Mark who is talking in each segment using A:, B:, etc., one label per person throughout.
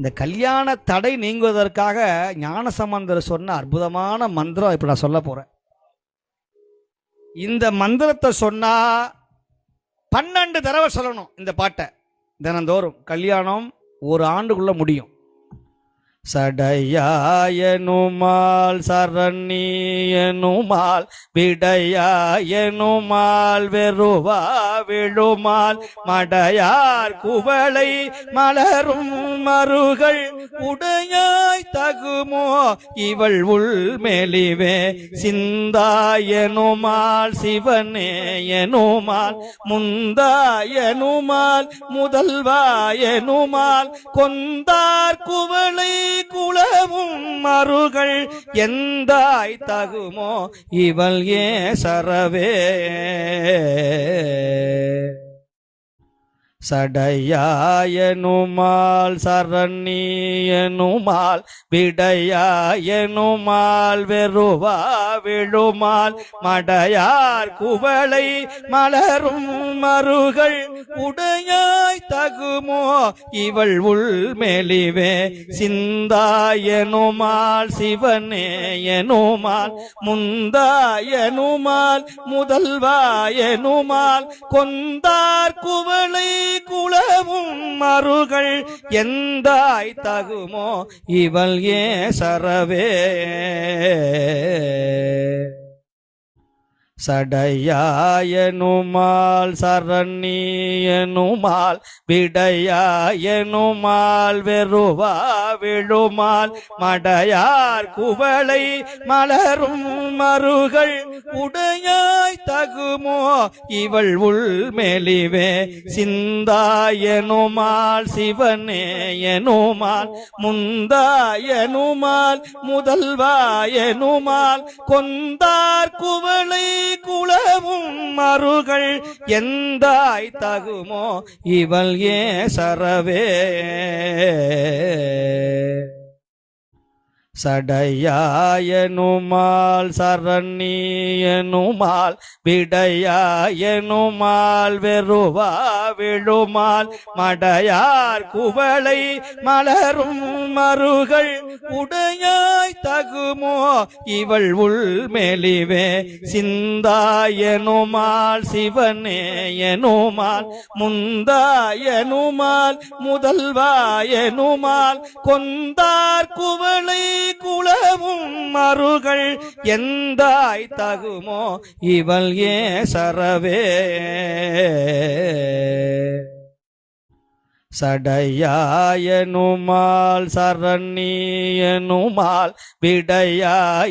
A: இந்த கல்யாண தடை நீங்குவதற்காக ஞானசம்பந்தர் சொன்ன அற்புதமான மந்திரம் இப்போ நான் சொல்ல போறேன். இந்த மந்திரத்தை சொன்னா பன்னெண்டு தடவை சொல்லணும் இந்த பாட்டை. தினந்தோறும் கல்யாணம் ஒரு ஆண்டுக்குள்ள முடியும். சடையாயனுமால் சரணியனுமால் விடையாயனுமால் வெறுவா விழுமால் மடையார் குவளை மலரும் மருகள் உடையாய் தகுமோ இவள் உள் மெலிவே சிந்தாயனுமால் சிவனேயனுமால் முந்தாயனுமால் முதல்வாயனுமால் கொந்தார் குவளை குளவும் மருகள் எந்தாய் தகுமோ இவள் ஏ சரவே? சடையாயனுமால் சரணியனுமால் விடையாயனுமால் வெறுவா விழுமால் மடையார் குவளை மலரும் மருகள் உடையாய் தகுமோ இவள் உள்மெலிவே சிந்தாயனுமால் சிவனேயனுமால் முந்தாயனுமால் முதல்வாயனுமால் கொந்தார் குவளை குளவும் மருகள் எந்தாய் தகுமோ இவள் ஏ சரவே? சடையாயனுமால் சரணியனுமால் விடையாயனுமால் வெறுவா விழுமால் மடையார் குவளை மலரும் மருகள் உடையாய் தகுமோ இவள் உள் மெலிவே சிந்தாயனுமால் சிவனேயனுமால் முந்தாயனுமால் முதல்வாயனுமால் கொந்தார் குவளை குளவும் மருகள் எந்தாய் தகுமோ இவள் ஏ சரவே? சடையாயனுமால் சரணியனுமால் விடையாயனுமால் வெறுவா விழுமால் மடையார் குவளை மலரும் மருகள் உடையாய் தகுமோ இவள் உள் மெலிவே சிந்தாயனுமால் சிவனேயனுமால் முந்தாயனுமால் முதல்வாயனுமால் கொந்தார் குவளை குளவும் மருகள் எந்த தகுமோ இவள் ஏ சரவே? சடையாயனுமால் சரணியனுமால் விடையாயனுமால்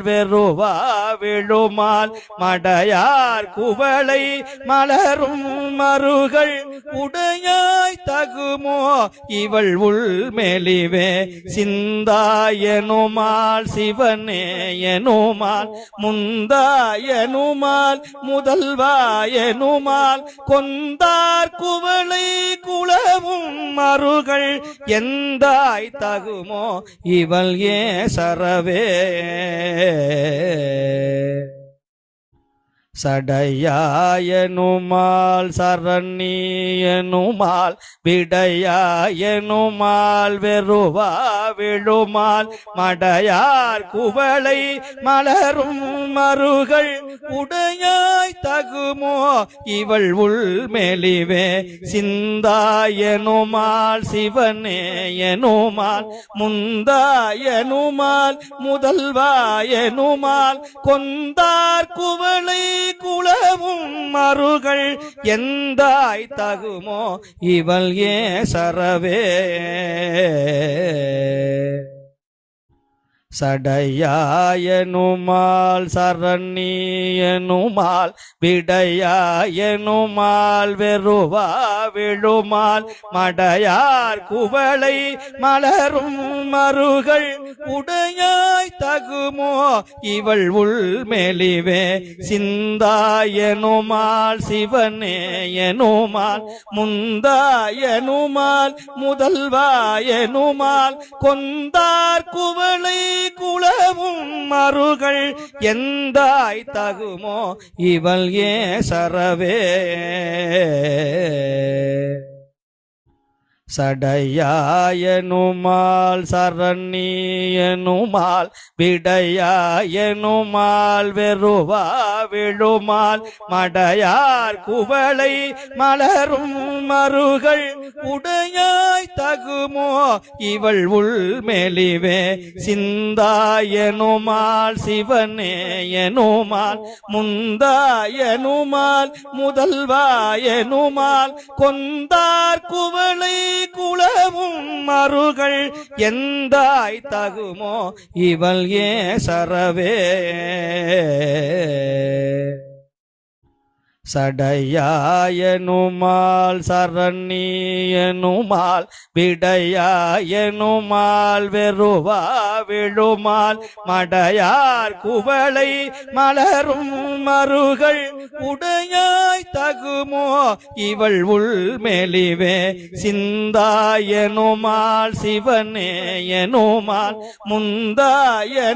A: வெறுவா விழுமால் மடையார் குவளை மலரும் மருகள் உடையாய் தகுமோ இவள் உள்மெலிவே சிந்தாயனுமால் சிவனேயனுமால் முந்தாயனுமால் முதல்வாயனுமால் கொந்தார் குவளை குளவும் மருகள் எந்தாய் தகுமோ இவள் ஏ சரவே? சடையாயனுமால் சரணியனுமால் விடையாயனுமால் வெறுவா விழுமால் மடையார் குவளை மலரும் மருகள் உடையாய் தகுமோ இவள் உள் மெலிவே சிந்தாயனுமால் சிவனேயனுமால் முந்தாயனுமால் முதல்வாயனுமால் கொந்தார் குவளை குளவும் மருகள் எந்தாய் தகுமோ இவள் ஏ சரவே? சடையாயனுமால் சரணியனுமால் விடையாயனுமால் வெறுவா விழுமால் மடையார் குவளை மலரும் மருகள் உடையாய் தகுமோ இவள் உள் மெலிவே சிந்தாயனுமால் சிவனேயனுமால் முந்தாயனுமால் முதல்வாயனுமால் கொந்தார் குவளை குளவும் மருகள் எந்தாய் தகுமோ இவள் ஏ சரவே? சடையாயனுமால் சரணியனுமால் விடையாயனுமால் வெறுவா விழுமால் மடையார் குவளை மலரும் மருகள் உடையாய் தகுமோ இவள் உள்மெலிவே சிந்தாயனுமால் சிவனேயனுமால் முந்தாயனுமால் முதல்வாயனுமால் கொந்தார் குவளை மருகள் எந்தாய் தகுமோ இவள் ஏ சரவே? சடையாயனுமால் சரணியனுமால் விடையாயனுமால் வெறுவா விழுமால் மடையார் குவளை மலரும் மருகள் உடையாய் தகுமோ இவள் உள் மெலிவே சிந்தாயனுமால் சிவனேயனுமால் முந்தாயனுமால்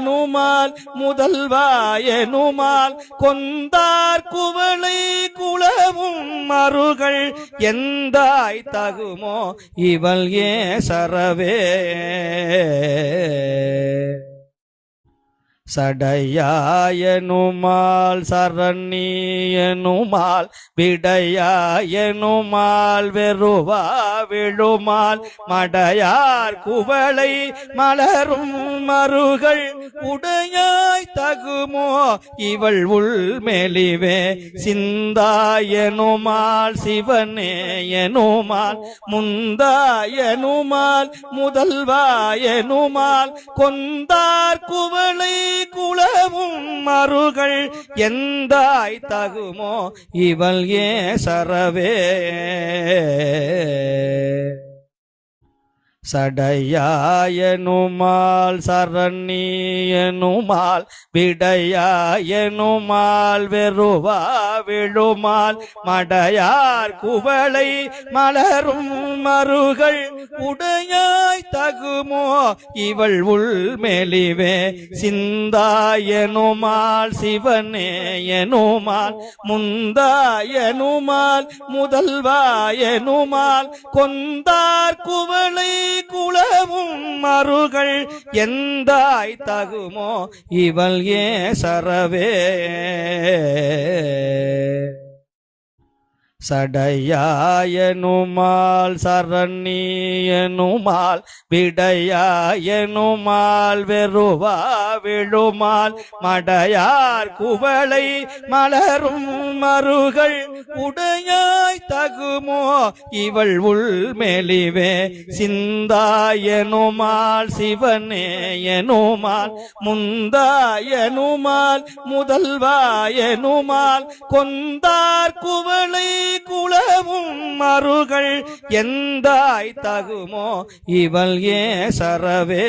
A: முதல்வாயனுமால் கொந்தார் குவளை குளவும் மருகள் எந்தாய் தகுமோ இவள் ஏ சரவே? சடையாயனுமால் சரணியனுமால் விடையாயனுமால் வெறுவா விழுமால் மடையார் குவளை மலரும் மருகள் உடையாய் தகுமோ இவள் உள் மெலிவே சிந்தாயனுமால் சிவனேயனுமால் முந்தாயனுமால் முதல்வாயனுமால் கொந்தார் குவளை குளவும் மருகள் எந்தாய் தகுமோ இவள் ஏ சரவே? சடையாயனுமால் சரணியனுமால் விடையாயனுமால் வெறுவா விழுமால் மடையார் குவளை மலரும் மருகள் உடையாய் தகுமோ? இவள் உள்மெலிவே சிந்தாயனுமால் சிவனேயனுமால் முந்தாயனுமால் முதல்வாயனுமால் கொந்தார் குவளை குளவும் மருகள் எந்தாய் தகுமோ இவள் ஏ சரவே? சடையாயனுமால் சரணியனுமால் விடையாயனுமால் வெறுவா விழுமால் மடையார் குவளை மலரும் மருகள் உடையாய் தகுமோ இவள் உள்மெலிவே சிந்தாயனுமால் சிவனேயனுமால் முந்தாயனுமால் முதல்வாயனுமால் கொந்தார் குவளை குளவும் மருகள் எந்தாய் தகுமோ இவள் ஏ சரவே?